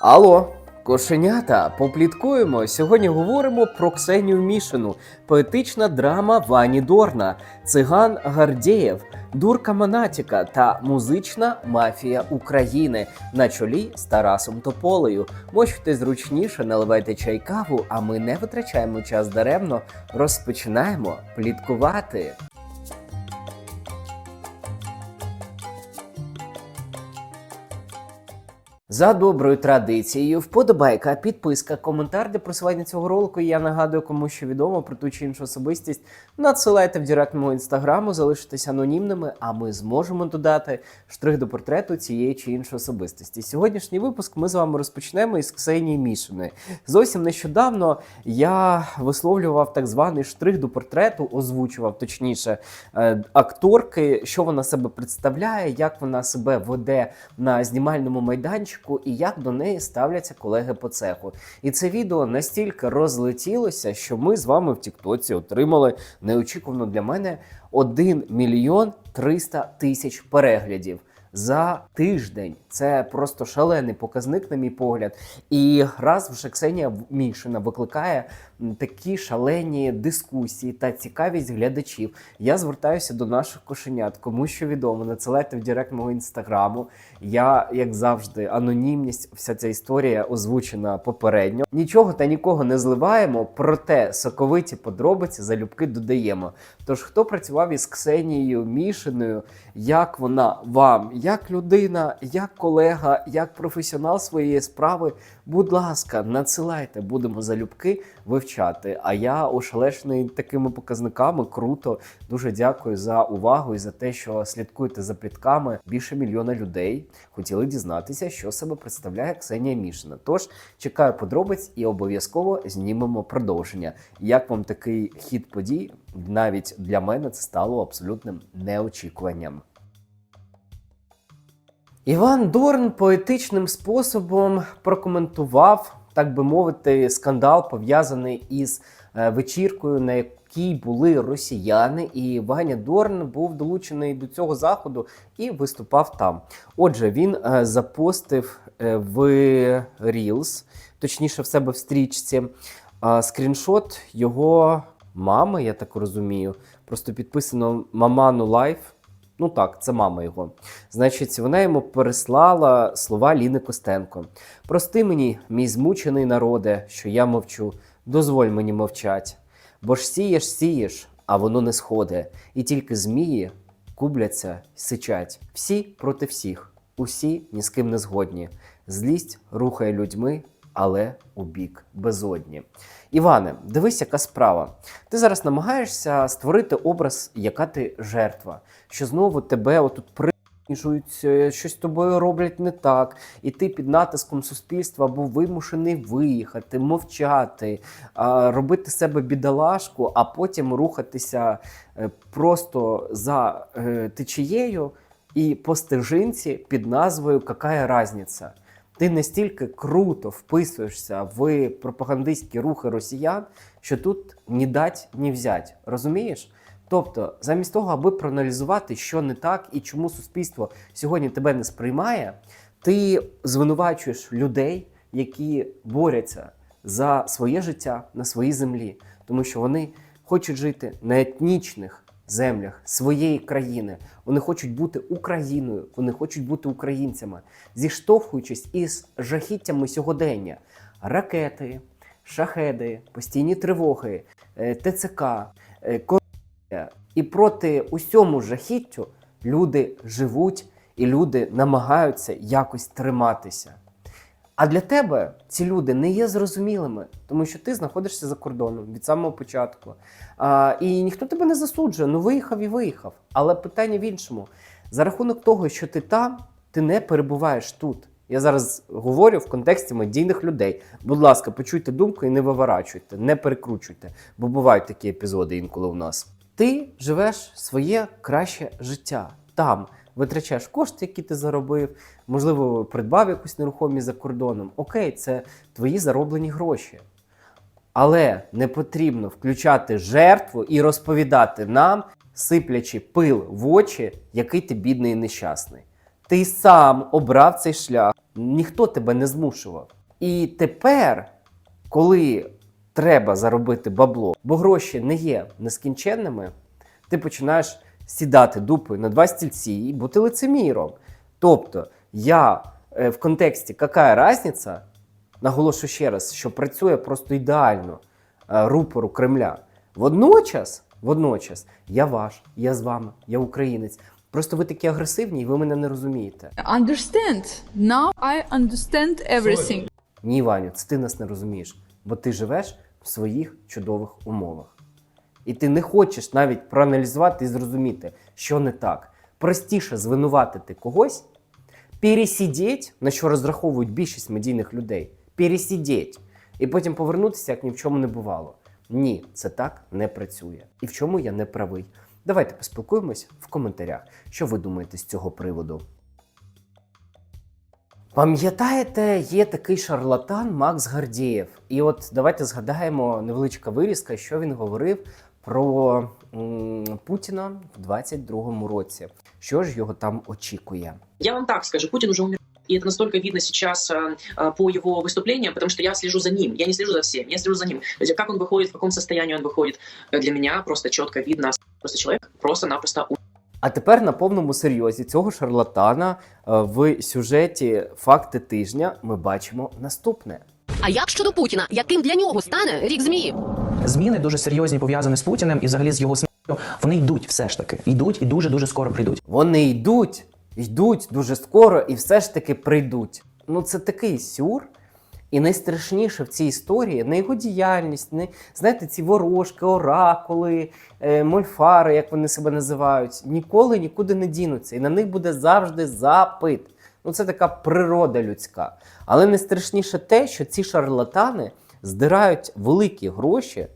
Алло, кошенята, попліткуємо. Сьогодні говоримо про Ксенію Мішину, поетична драма Вані Дорна, циган Гардєєв, дурка Монатіка та музична мафія України на чолі з Тарасом Тополею. Мочте зручніше, наливайте чай каву, а ми не витрачаємо час даремно. Розпочинаємо пліткувати. За доброю традицією, вподобайка, підписка, коментар для просування цього ролику. Я нагадую, кому що відомо про ту чи іншу особистість. Надсилайте в директ мого інстаграму, залишитесь анонімними, а ми зможемо додати штрих до портрету цієї чи іншої особистості. Сьогоднішній випуск ми з вами розпочнемо із Ксенії Мішиної. Зовсім нещодавно я висловлював так званий штрих до портрету, озвучував точніше е, акторки, що вона себе представляє, як вона себе веде на знімальному майданчику і як до неї ставляться колеги по цеху. І це відео настільки розлетілося, що ми з вами в Тіктоці отримали неочікувано для мене 1 мільйон 300 тисяч переглядів. За тиждень це просто шалений показник, на мій погляд. І раз вже Ксенія Мішина викликає такі шалені дискусії та цікавість глядачів. Я звертаюся до наших кошенят, кому що відомо, надсилайте в директ мого інстаграму. Я, як завжди, анонімність, вся ця історія озвучена попередньо. Нічого та нікого не зливаємо, проте соковиті подробиці залюбки додаємо. Тож, хто працював із Ксенією Мішиною, як вона вам, як людина, як колега, як професіонал своєї справи, будь ласка, надсилайте, будемо залюбки вивчати. А я ошелешений такими показниками. Круто. Дуже дякую за увагу і за те, що слідкуєте за плітками. Більше мільйона людей хотіли дізнатися, що себе представляє Ксенія Мішина. Тож чекаю подробиць і обов'язково знімемо продовження. Як вам такий хід подій? Навіть для мене це стало абсолютним неочікуванням. Іван Дорн поетичним способом прокоментував, так би мовити, скандал пов'язаний із е, вечіркою, на якій були росіяни, і Ваня Дорн був долучений до цього заходу і виступав там. Отже, він е, запостив е, в Reels, точніше в себе в стрічці, скріншот його мами, я так розумію. Просто підписано Маману Лайф. Ну так, це мама його. Значить, вона йому переслала слова Ліни Костенко. Прости мені, мій змучений народе, що я мовчу, дозволь мені мовчать. Бо ж сієш, сієш, а воно не сходе, і тільки змії кубляться, сичать. Всі проти всіх, усі ні з ким не згодні. Злість рухає людьми, але у бік безодні. Іване, дивись, яка справа. Ти зараз намагаєшся створити образ, яка ти жертва, що знову тебе отут принижують, е, щось тобою роблять не так, і ти під натиском суспільства був вимушений виїхати, мовчати, робити себе бідолашку, а потім рухатися е, просто за е, течією і по стежинці під назвою Какая разниця? Ти настільки круто вписуєшся в пропагандистські рухи росіян, що тут ні дать, ні взять. Розумієш? Тобто, замість того, аби проаналізувати, що не так і чому суспільство сьогодні тебе не сприймає, ти звинувачуєш людей, які борються за своє життя на своїй землі, тому що вони хочуть жити на етнічних землях своєї країни. Вони хочуть бути Україною, вони хочуть бути українцями, зіштовхуючись із жахіттями сьогодення, ракети, шахеди, постійні тривоги, е, ТЦК, е, корупція. І проти усьому жахіттю люди живуть і люди намагаються якось триматися. А для тебе ці люди не є зрозумілими, тому що ти знаходишся за кордоном від самого початку. А, і ніхто тебе не засуджує. Ну виїхав і виїхав. Але питання в іншому: за рахунок того, що ти там, ти не перебуваєш тут. Я зараз говорю в контексті медійних людей. Будь ласка, почуйте думку і не виворачуйте, не перекручуйте, бо бувають такі епізоди інколи в нас. Ти живеш своє краще життя там. Витрачаєш кошти, які ти заробив, можливо, придбав якусь нерухомість за кордоном. Окей, це твої зароблені гроші. Але не потрібно включати жертву і розповідати нам, сиплячи пил в очі, який ти бідний і нещасний. Ти сам обрав цей шлях. Ніхто тебе не змушував. І тепер, коли треба заробити бабло, бо гроші не є нескінченними, ти починаєш сідати дупою на два стільці і бути лицеміром. Тобто, я е, в контексті яка різниця, наголошу ще раз, що працює просто ідеально е, рупору Кремля. Водночас, водночас, я ваш, я з вами, я українець. Просто ви такі агресивні, і ви мене не розумієте. Understand. Now I understand everything. Ні, Ваню, це ти нас не розумієш, бо ти живеш в своїх чудових умовах. І ти не хочеш навіть проаналізувати і зрозуміти, що не так. Простіше звинуватити когось, пересидіть, на що розраховують більшість медійних людей, пересидіть, і потім повернутися, як ні в чому не бувало. Ні, це так не працює. І в чому я не правий. Давайте поспілкуємось в коментарях, що ви думаєте з цього приводу. Пам'ятаєте, є такий шарлатан Макс Гардієв. І от давайте згадаємо невеличка вирізка, що він говорив про м, Путіна в 22-му році. Що ж його там очікує? Я вам так скажу, Путин уже умер. И это настолько видно сейчас а, а, по его выступлениям, потому что я слежу за ним. Я не слежу за всем, я слежу за ним. То есть, как он выходит, в каком состоянии он выходит, э, для меня просто четко видно. Просто человек просто-напросто А тепер на повному серйозі цього шарлатана е, в сюжеті Факти тижня ми бачимо наступне. А як щодо Путіна? Яким для нього стане рік змії? Зміни дуже серйозні пов'язані з Путіним і взагалі з його смертю. Вони йдуть все ж таки. Йдуть і дуже дуже скоро прийдуть. Вони йдуть, йдуть дуже скоро і все ж таки прийдуть. Ну це такий сюр. І найстрашніше в цій історії не його діяльність, не знаєте, ці ворожки, оракули, е, мольфари, як вони себе називають, ніколи нікуди не дінуться. І на них буде завжди запит. Ну це така природа людська. Але найстрашніше те, що ці шарлатани здирають великі гроші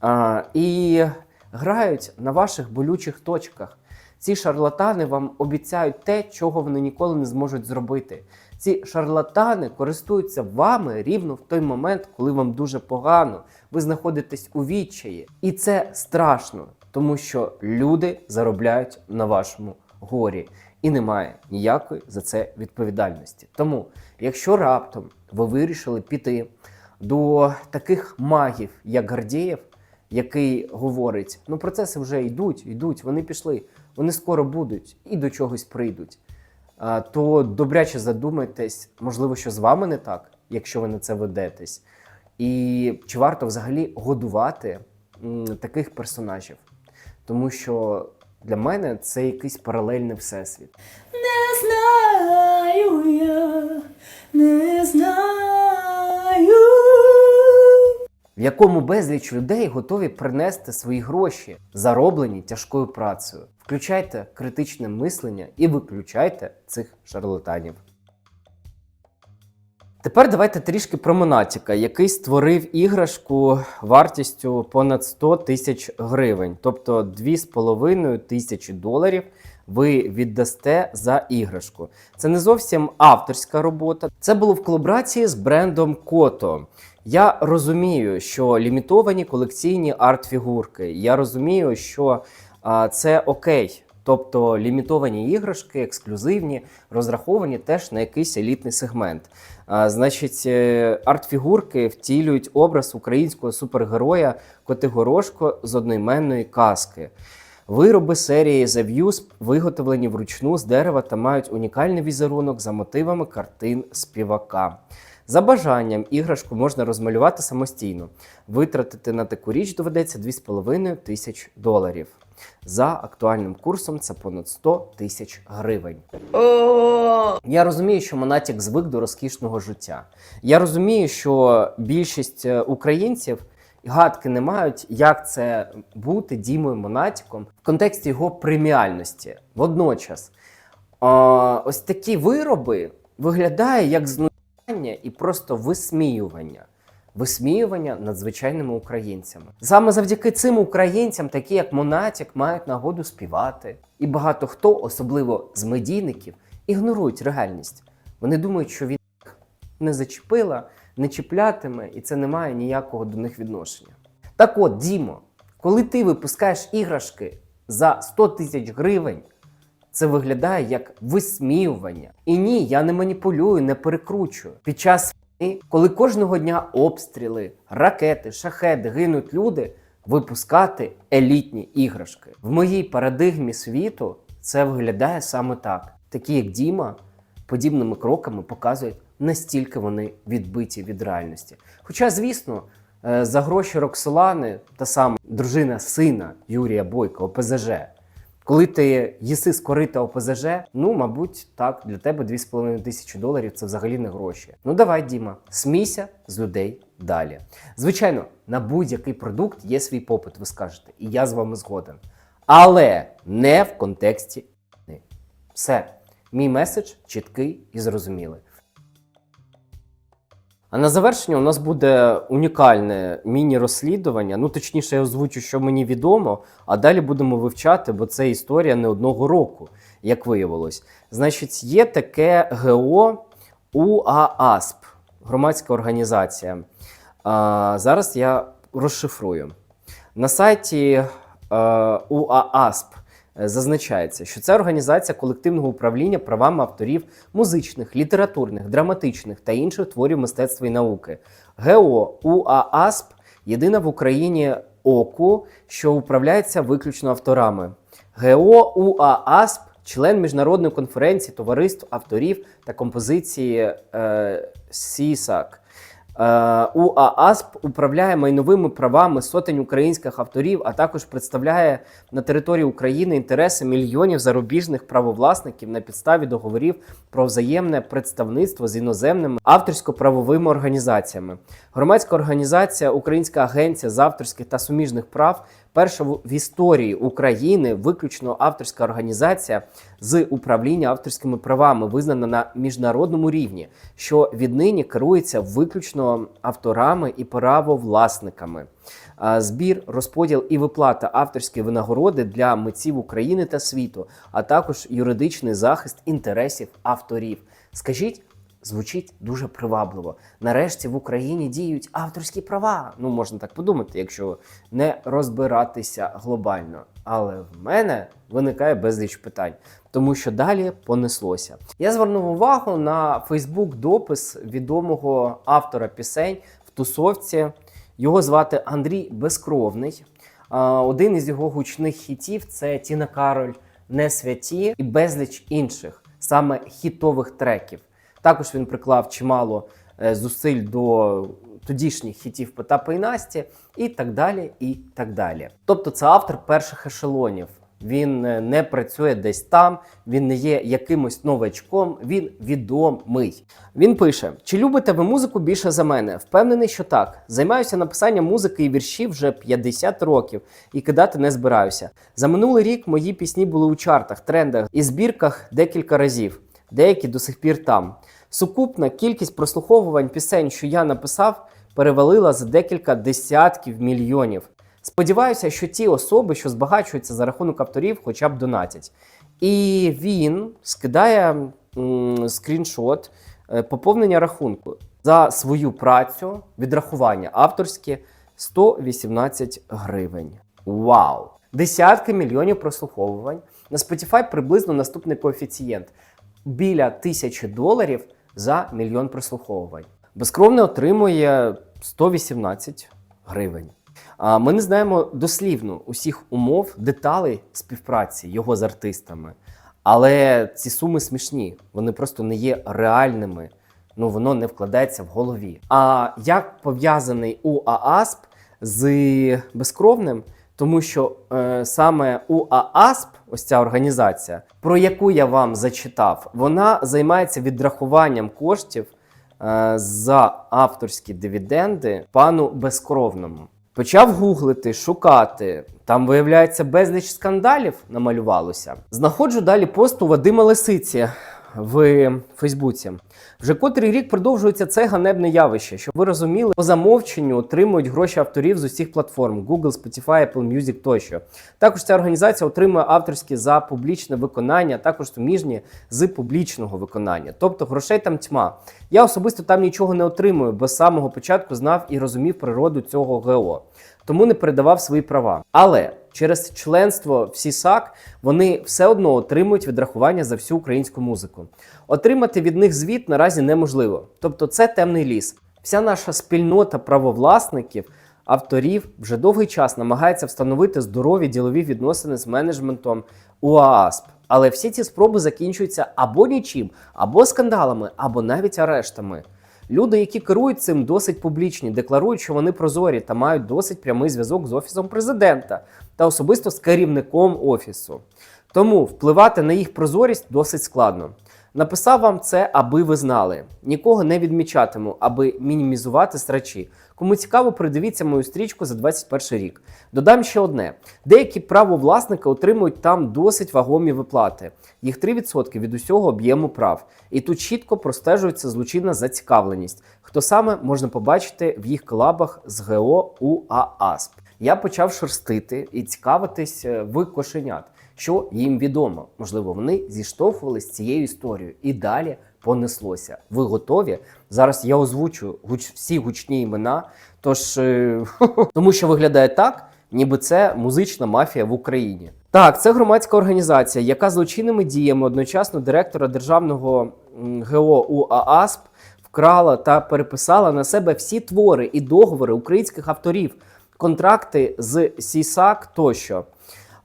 а, і грають на ваших болючих точках. Ці шарлатани вам обіцяють те, чого вони ніколи не зможуть зробити. Ці шарлатани користуються вами рівно в той момент, коли вам дуже погано. Ви знаходитесь у відчаї. І це страшно, тому що люди заробляють на вашому горі. І немає ніякої за це відповідальності. Тому, якщо раптом ви вирішили піти до таких магів, як Гордієв, який говорить: ну процеси вже йдуть, йдуть, вони пішли, вони скоро будуть і до чогось прийдуть. То добряче задумайтесь, можливо, що з вами не так, якщо ви на це ведетесь. І чи варто взагалі годувати таких персонажів? Тому що для мене це якийсь паралельний всесвіт. Не знаю я, не знаю. в якому безліч людей готові принести свої гроші, зароблені тяжкою працею. Включайте критичне мислення і виключайте цих шарлатанів. Тепер давайте трішки про Монатіка, який створив іграшку вартістю понад 100 тисяч гривень, тобто 2,5 тисячі доларів ви віддасте за іграшку. Це не зовсім авторська робота. Це було в колаборації з брендом Кото. Я розумію, що лімітовані колекційні арт-фігурки. Я розумію, що а, це окей. Тобто лімітовані іграшки, ексклюзивні, розраховані теж на якийсь елітний сегмент. А, значить, е, арт-фігурки втілюють образ українського супергероя Котигорошко з одноіменної казки. Вироби серії The Views виготовлені вручну з дерева та мають унікальний візерунок за мотивами картин співака. За бажанням іграшку можна розмалювати самостійно. Витратити на таку річ доведеться 2,5 тисяч доларів. За актуальним курсом це понад 100 тисяч гривень. Я розумію, що Монатік звик до розкішного життя. Я розумію, що більшість е, українців гадки не мають, як це бути Дімою Монатіком в контексті його преміальності. Водночас, ось такі вироби виглядає як знущання і просто висміювання. Висміювання над звичайними українцями. Саме завдяки цим українцям, такі як Монатік, мають нагоду співати. І багато хто, особливо з медійників, ігнорують реальність. Вони думають, що він не зачепила, не чіплятиме, і це не має ніякого до них відношення. Так от, Дімо, коли ти випускаєш іграшки за 100 тисяч гривень, це виглядає як висміювання. І ні, я не маніпулюю, не перекручую. Під час війни, коли кожного дня обстріли, ракети, шахеди гинуть люди, випускати елітні іграшки. В моїй парадигмі світу це виглядає саме так. Такі як Діма, подібними кроками показують, настільки вони відбиті від реальності. Хоча, звісно, е, за гроші Роксолани, та сама дружина сина Юрія Бойка, ОПЗЖ, коли ти їси з корита ОПЗЖ, ну, мабуть, так, для тебе 2,5 тисячі доларів це взагалі не гроші. Ну давай, Діма, смійся з людей далі. Звичайно, на будь-який продукт є свій попит, ви скажете, і я з вами згоден. Але не в контексті. Все. Мій меседж чіткий і зрозумілий. А на завершення у нас буде унікальне міні-розслідування. Ну, точніше, я озвучу, що мені відомо, а далі будемо вивчати, бо це історія не одного року, як виявилось. Значить, є таке ГО УААСП, громадська організація. А, зараз я розшифрую. На сайті е, УААСП зазначається, що це організація колективного управління правами авторів музичних, літературних, драматичних та інших творів мистецтва і науки. ГО УААСП єдина в Україні ОКУ, що управляється виключно авторами. ГО УААСП член міжнародної конференції товариств авторів та композиції е, СІСАК. Е, УААСП управляє майновими правами сотень українських авторів, а також представляє на території України інтереси мільйонів зарубіжних правовласників на підставі договорів про взаємне представництво з іноземними авторсько-правовими організаціями. Громадська організація Українська агенція з авторських та суміжних прав. Перша в історії України виключно авторська організація з управління авторськими правами, визнана на міжнародному рівні, що віднині керується виключно авторами і правовласниками. Збір, розподіл і виплата авторської винагороди для митців України та світу, а також юридичний захист інтересів авторів. Скажіть, звучить дуже привабливо. Нарешті в Україні діють авторські права. Ну, можна так подумати, якщо не розбиратися глобально. Але в мене виникає безліч питань, тому що далі понеслося. Я звернув увагу на Фейсбук допис відомого автора пісень в тусовці. Його звати Андрій Безкровний. Один із його гучних хітів це Тіна Кароль, Не святі і безліч інших, саме хітових треків. Також він приклав чимало е, зусиль до тодішніх хітів Потапа і Насті, і так далі. і так далі. Тобто це автор перших ешелонів. Він е, не працює десь там, він не є якимось новачком, він відомий. Він пише: Чи любите ви музику більше за мене? Впевнений, що так. Займаюся написанням музики і віршів вже 50 років і кидати не збираюся. За минулий рік мої пісні були у чартах, трендах і збірках декілька разів, деякі до сих пір там. Сукупна кількість прослуховувань пісень, що я написав, перевалила за декілька десятків мільйонів. Сподіваюся, що ті особи, що збагачуються за рахунок авторів, хоча б донатять. І він скидає м, скріншот е, поповнення рахунку за свою працю, відрахування авторське 118 гривень. Вау! Десятки мільйонів прослуховувань. На Spotify приблизно наступний коефіцієнт біля тисячі доларів за мільйон прослуховувань. Безкровне отримує 118 гривень. Ми не знаємо дослівно усіх умов, деталей співпраці його з артистами. Але ці суми смішні, вони просто не є реальними. Ну воно не вкладається в голові. А як пов'язаний УААСП з безкровним? Тому що е, саме УААСП, ось ця організація, про яку я вам зачитав, вона займається відрахуванням коштів е, за авторські дивіденди пану безкровному. Почав гуглити, шукати. Там, виявляється, безліч скандалів намалювалося. Знаходжу далі пост у Вадима Лисиці в Фейсбуці. Вже котрий рік продовжується це ганебне явище, щоб ви розуміли, по замовченню отримують гроші авторів з усіх платформ Google, Spotify, Apple Music тощо. Також ця організація отримує авторські за публічне виконання, також суміжні з публічного виконання. Тобто грошей там тьма. Я особисто там нічого не отримую, бо з самого початку знав і розумів природу цього ГО, тому не передавав свої права. Але через членство в СІСАК вони все одно отримують відрахування за всю українську музику. Отримати від них звіт наразі неможливо. Тобто це темний ліс. Вся наша спільнота правовласників, авторів вже довгий час намагається встановити здорові ділові відносини з менеджментом УААСП. Але всі ці спроби закінчуються або нічим, або скандалами, або навіть арештами. Люди, які керують цим, досить публічні, декларують, що вони прозорі та мають досить прямий зв'язок з офісом президента та особисто з керівником офісу. Тому впливати на їх прозорість досить складно. Написав вам це, аби ви знали. Нікого не відмічатиму, аби мінімізувати страчі. Кому цікаво, придивіться мою стрічку за 21 рік. Додам ще одне: деякі правовласники отримують там досить вагомі виплати. Їх 3% від усього об'єму прав. І тут чітко простежується злочинна зацікавленість. Хто саме можна побачити в їх колабах з ГО УААСП. Я почав шерстити і цікавитись е, в кошенят, що їм відомо. Можливо, вони зіштовхувалися з цією історією і далі понеслося. Ви готові? Зараз я озвучу гуч... всі гучні імена. Тож е, тому, що виглядає так, ніби це музична мафія в Україні. Так, це громадська організація, яка злочинними діями одночасно директора державного ГО УААСП вкрала та переписала на себе всі твори і договори українських авторів, контракти з СІСАК тощо.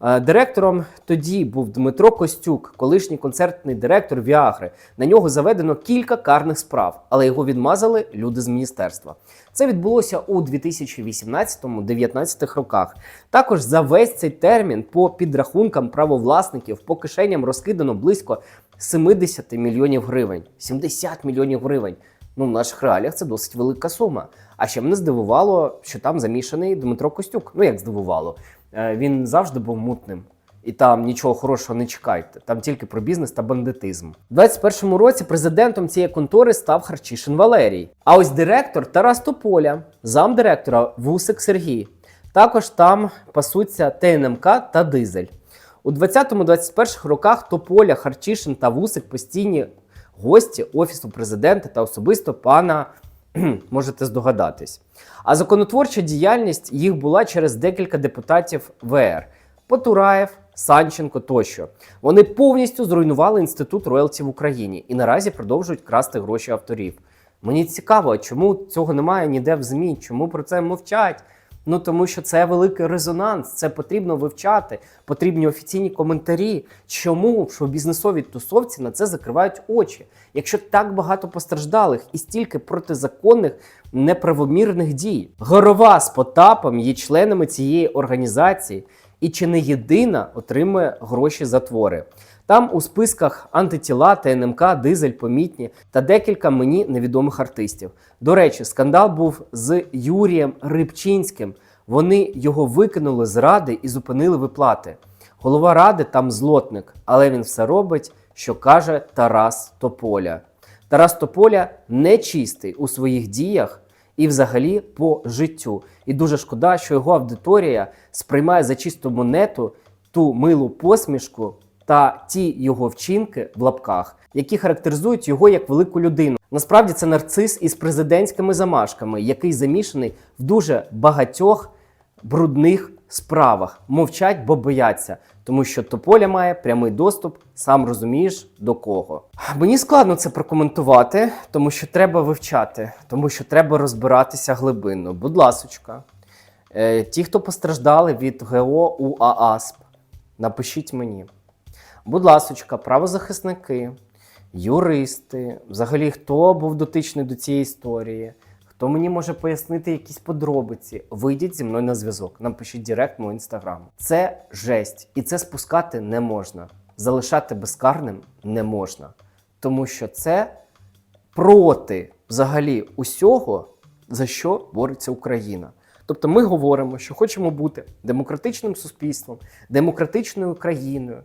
Е, Директором тоді був Дмитро Костюк, колишній концертний директор Віагри. На нього заведено кілька карних справ, але його відмазали люди з міністерства. Це відбулося у 2018-2019 роках. Також за весь цей термін по підрахункам правовласників по кишеням розкидано близько 70 мільйонів гривень. 70 мільйонів гривень. Ну, в наших реаліях це досить велика сума. А ще мене здивувало, що там замішаний Дмитро Костюк. Ну як здивувало, він завжди був мутним. І там нічого хорошого не чекайте. Там тільки про бізнес та бандитизм. У 21-му році президентом цієї контори став Харчишин Валерій. А ось директор Тарас Тополя, замдиректора Вусик Сергій. Також там пасуться ТНМК та Дизель. У 20-21 роках Тополя, Харчишин та Вусик постійні гості офісу президента та особисто пана можете здогадатись. А законотворча діяльність їх була через декілька депутатів ВР Потураєв, Санченко тощо. Вони повністю зруйнували інститут роялті в Україні і наразі продовжують красти гроші авторів. Мені цікаво, чому цього немає ніде в ЗМІ, чому про це мовчать? Ну тому що це великий резонанс, це потрібно вивчати, потрібні офіційні коментарі. Чому що бізнесові тусовці на це закривають очі? Якщо так багато постраждалих і стільки протизаконних неправомірних дій, Горова з Потапом є членами цієї організації і чи не єдина отримує гроші за твори. Там у списках антитіла, ТНМК, Дизель, Помітні та декілька мені невідомих артистів. До речі, скандал був з Юрієм Рибчинським. Вони його викинули з ради і зупинили виплати. Голова ради там злотник, але він все робить, що каже Тарас Тополя. Тарас Тополя нечистий у своїх діях і взагалі по життю. І дуже шкода, що його аудиторія сприймає за чисту монету ту милу посмішку та ті його вчинки в лапках, які характеризують його як велику людину. Насправді це нарцис із президентськими замашками, який замішаний в дуже багатьох брудних справах. Мовчать, бо бояться, тому що Тополя має прямий доступ, сам розумієш до кого. Мені складно це прокоментувати, тому що треба вивчати, тому що треба розбиратися глибинно. Будь ласочка, е, ті, хто постраждали від ГО УААСП, напишіть мені. Будь ласочка, правозахисники, юристи, взагалі, хто був дотичний до цієї історії, хто мені може пояснити якісь подробиці, вийдіть зі мною на зв'язок, напишіть директ мого інстаграму. Це жесть, і це спускати не можна. Залишати безкарним не можна, тому що це проти взагалі усього, за що бореться Україна. Тобто ми говоримо, що хочемо бути демократичним суспільством, демократичною країною,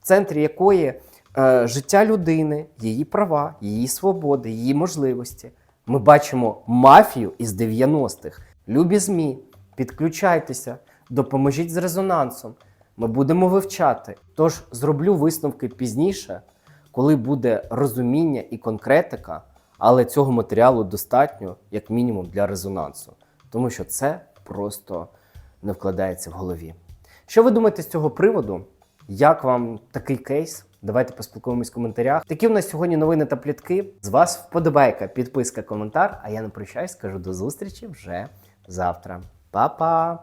в центрі якої е, життя людини, її права, її свободи, її можливості. Ми бачимо мафію із 90-х. Любі ЗМІ, підключайтеся, допоможіть з резонансом. Ми будемо вивчати. Тож зроблю висновки пізніше, коли буде розуміння і конкретика, але цього матеріалу достатньо, як мінімум, для резонансу, тому що це просто не вкладається в голові. Що ви думаєте з цього приводу? Як вам такий кейс? Давайте поспілкуємось в коментарях. Такі в нас сьогодні новини та плітки. З вас вподобайка, підписка, коментар. А я не прощаюсь, скажу до зустрічі вже завтра. Па-па!